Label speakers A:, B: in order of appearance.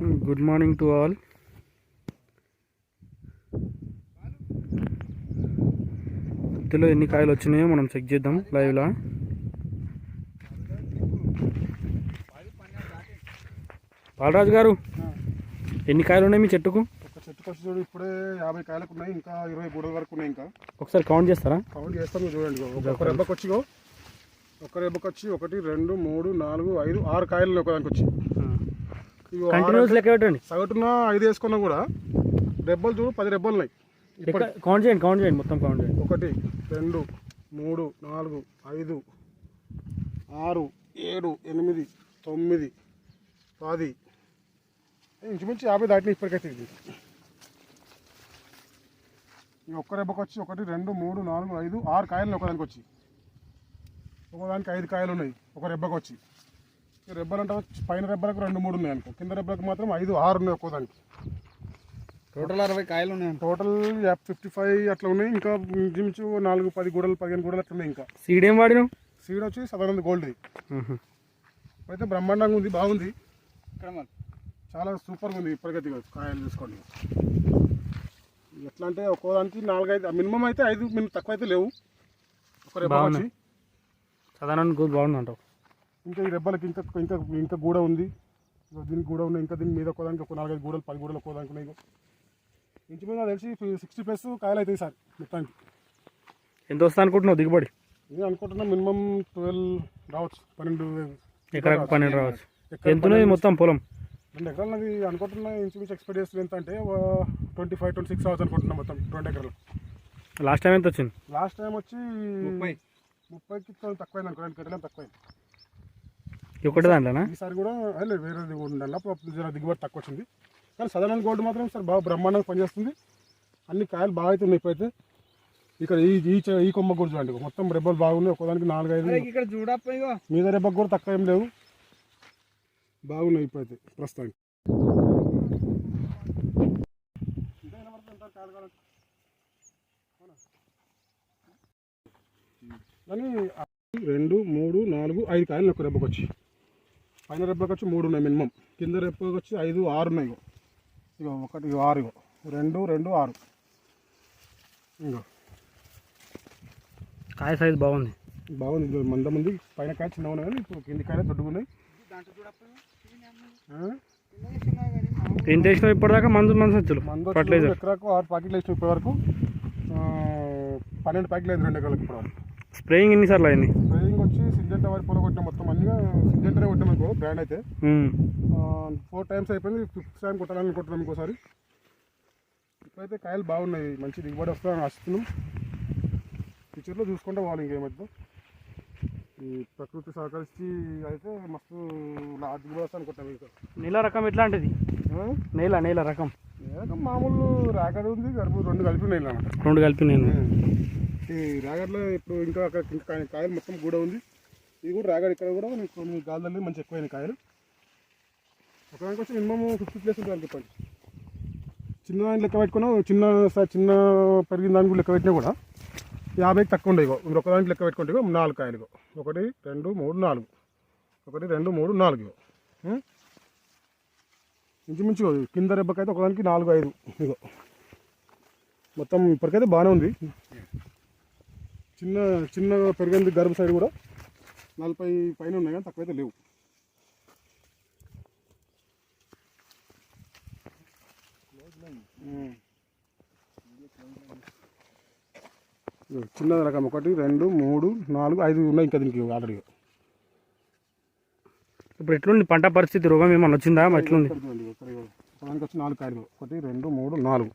A: Good morning to all. ఇందులో ఎన్ని కాయలు వచ్చినాయో మనం చెక్ చేద్దాం లైవ్లో బాలరాజు గారు ఎన్ని కాయలు ఉన్నాయి మీ చెట్టుకు?
B: ఒక చెట్టుకు వచ్చి చూడు ఇప్పుడే యాభై కాయలకు ఉన్నాయి ఇంకా ఇరవై గూడల వరకు ఉన్నాయి ఇంకా.
A: ఒకసారి కౌంట్ చేస్తారా?
B: కౌంట్ చేస్తాం చూడండి ఒక- రెబ్బకి వచ్చి ఒక రెబ్బకి వచ్చి ఒకటి రెండు మూడు నాలుగు ఐదు ఆరు కాయలు ఒకదానికి వచ్చి.
A: కంటిన్యూస్ లెక్క పెట్టండి
B: సగటున ఐదు వేసుకున్నా కూడా రెబ్బలు చూడు పది రెబ్బలు ఉన్నాయి
A: కౌంట్ చేయండి కౌంట్ చేయండి మొత్తం కౌంట్ చేయండి.
B: ఒకటి రెండు మూడు నాలుగు ఐదు ఆరు ఏడు ఎనిమిది తొమ్మిది పది. ఇంచుమించు యాభై దాటిన ఇప్పటికైతే ఇది. ఒక్క రెబ్బకి వచ్చి ఒకటి రెండు మూడు నాలుగు ఐదు ఆరు కాయలు ఒకదానికి వచ్చి. ఒకదానికి ఐదు కాయలు ఉన్నాయి ఒక రెబ్బకి వచ్చి ఈ రెబ్బలు అంటే పైన రెబ్బలకు రెండు మూడు ఉన్నాయి అనుకో. కింద రెబ్బలకు మాత్రం ఐదు ఆరు ఉన్నాయి ఒక్కోదానికి
C: టోటల్ అరవై కాయలు ఉన్నాయి
B: టోటల్ ఫిఫ్టీ ఫైవ్ అట్లా ఉన్నాయి. ఇంకా ఇంచుమించు నాలుగు పది గూడలు పదిహేను గూడలు అట్లా ఉన్నాయి ఇంకా.
A: సీడ్ ఏం వాడినాం
B: సీడ్ వచ్చి సదానంద గోల్డ్ అయితే బ్రహ్మాండంగా ఉంది బాగుంది.
C: ఇక్కడ
B: చాలా సూపర్గా ఉంది ఇప్పటికైతే ఇగో కాయలు చూసుకోండి. ఎట్లా అంటే ఒక్కోదానికి నాలుగైదు మినిమం అయితే ఐదు మినిమం తక్కువ అయితే లేవు. ఒక
A: సాధారణ గుడ్ బాగుంది అంటావు
B: ఇంకా ఈ రెబ్బలకి ఇంకా ఇంకా ఇంకా గూడ ఉంది. దీనికి గూడ ఉన్నాయి. ఇంకా దీని మీద ఒక్కోదానికి ఒక నాలుగైదు గూడలు పది గూడలు ఒక్కోదానికి ఉన్నాయి. ఇంచుమించు నాకు తెలిసి సిక్స్టీ ప్లస్ కాయలు అవుతాయి సార్ మొత్తానికి.
A: ఎంత వస్తా అనుకుంటున్నావు దిగుబడి?
B: నేను అనుకుంటున్నా మినిమం ట్వెల్వ్ రావచ్చు. పన్నెండు
A: ఎకరాకు పన్నెండు రావచ్చు. ఎంత ఉన్నది మొత్తం పొలం?
B: రెండు ఎకరాలు నాకు అనుకుంటున్నా ఇంచుమించు ఎక్స్పెక్ట్ చేస్తుంది ఎంత అంటే twenty five twenty six hours అనుకుంటున్నా మొత్తం రెండు ఎకరాలు.
A: లాస్ట్ టైం ఎంత వచ్చింది?
B: లాస్ట్ టైం వచ్చి
C: ముప్పై.
B: ముప్పైకి తక్కువైంది అనుకో రెండు కట్టలేం తక్కువైంది.
A: ఒకటి దాంట్లోనా?
B: ఈసారి కూడా అదే లేదు వేరేది కూడా ఉండాలి? అప్పుడు జర దిగుబడి తక్కువ వచ్చింది. కానీ సదరన్ గోల్డ్ మాత్రం సార్ బాగా బ్రహ్మాండంగా పనిచేస్తుంది. అన్ని కాయలు బాగా అయితే ఉన్నాయి ఇప్పుడైతే. ఇక్కడ ఈ ఈ చె- ఈ కొమ్మ కూడా చూడండి మొత్తం రెబ్బలు బాగున్నాయి. ఒకదానికి నాలుగైదు
C: అరే ఇక్కడ చూడప్ప
B: మీద రెబ్బకు కూడా తక్కువ ఏం లేవు. బాగున్నాయి ఇప్పుడైతే ప్రస్తుతానికి. కానీ రెండు మూడు నాలుగు ఐదు కాయలు ఒక రెబ్బకి వచ్చి పైన రెబ్బకి వచ్చి మూడు ఉన్నాయి మినిమం. కింద రెబ్బకి వచ్చి ఐదు ఆరు ఉన్నాయి ఇగో. ఒకటి ఇగో ఆరు ఇగో. రెండు రెండు ఆరు. ఇగో.
A: కాయ సైజ్ బాగుంది.
B: బాగుంది. ఇదిగో మందం ఉంది పైన కాయ చిన్నగా ఉన్నాయి కానీ ఇప్పుడు కింది కాయ దొడ్డుగా ఉన్నాయి?
A: ఎంత వేసినావు ఇప్పటిదాకా? మందు మందు సచ్చులు
B: మందు
A: ఫర్టిలైజర్.
B: ఎకరాకు ఆరు ప్యాకెట్లు వేసిన ఇప్పటి వరకు పన్నెండు ప్యాకెట్లు అయింది రెండు ఎకరాలకు వరకు
A: స్ప్రేయింగ్ ఎన్నిసార్లు అయింది?
B: సిజెంటా వారి పొల కొట్టిన మొత్తం అన్ని సిజెంటానే కొట్టాం అనుకో బ్రాండ్ అయితే. ఫోర్ టైమ్స్ అయిపోయింది ఫిఫ్త్ టైం కొట్టాలని అనుకుంటున్నాం ఇంకోసారి. ఇప్పుడైతే కాయలు బాగున్నాయి మంచి దిగుబడి వస్తుందని ఆశిస్తున్నాం. ఫ్యూచర్లో చూసుకుంటే వాళ్ళు ఇంకేమైతే ఈ ప్రకృతి సహకరించి అయితే మస్తు దిగుబడి వస్తుంది అనుకుంటాం ఇంకా.
A: నేల రకం ఎట్లాంటిది? నేల నేల రకం.
B: మామూలు రాగడి ఉంది గరుపు రెండు కలిపి అన్నమాట
A: రెండు కలిపి నేను
B: ఈ రాగడ్లో ఇప్పుడు ఇంకా కాయలు మొత్తం కూడా ఉంది. ఇది కూడా రాగాడు ఇక్కడ కూడా మీకు కొన్ని గాలి మంచి ఎక్కువైన కాయలు. ఒకదానికి వచ్చి మినిమం ఫిఫ్టీ ప్లేస్ ఉంటుంది చెప్పండి. చిన్న దానికి లెక్క పెట్టుకున్నా చిన్న స- చిన్న పెరిగిన దానికి లెక్క పెట్టినా కూడా యాభైకి తక్కువ ఉండేవి. మీరు ఒకదానికి లెక్క పెట్టుకుంటే నాలుగు కాయలు ఒకటి రెండు మూడు నాలుగు. ఒకటి రెండు మూడు నాలుగు ఇగో. ఇంచుమించు కింద రెబ్బకైతే ఒకదానికి నాలుగు ఐదు ఇగో. మొత్తం ఇప్పటికైతే బాగానే ఉంది. చిన్న చిన్న పెరిగింది గర్భ సైడ్ కూడా. నలభై పైన ఉన్నాయి కానీ తక్కువైతే లేవు. చిన్న రకం ఒకటి రెండు మూడు నాలుగు ఐదు ఉన్నాయి ఇంకా దీనికి ఆల్రెడీ
A: ఇప్పుడు ఎట్లుంది? పంట పరిస్థితి రోగం ఏమన్నా వచ్చిందా? ఎట్లుంది?
B: వచ్చి నాలుగు కాయలు ఒకటి రెండు మూడు నాలుగు.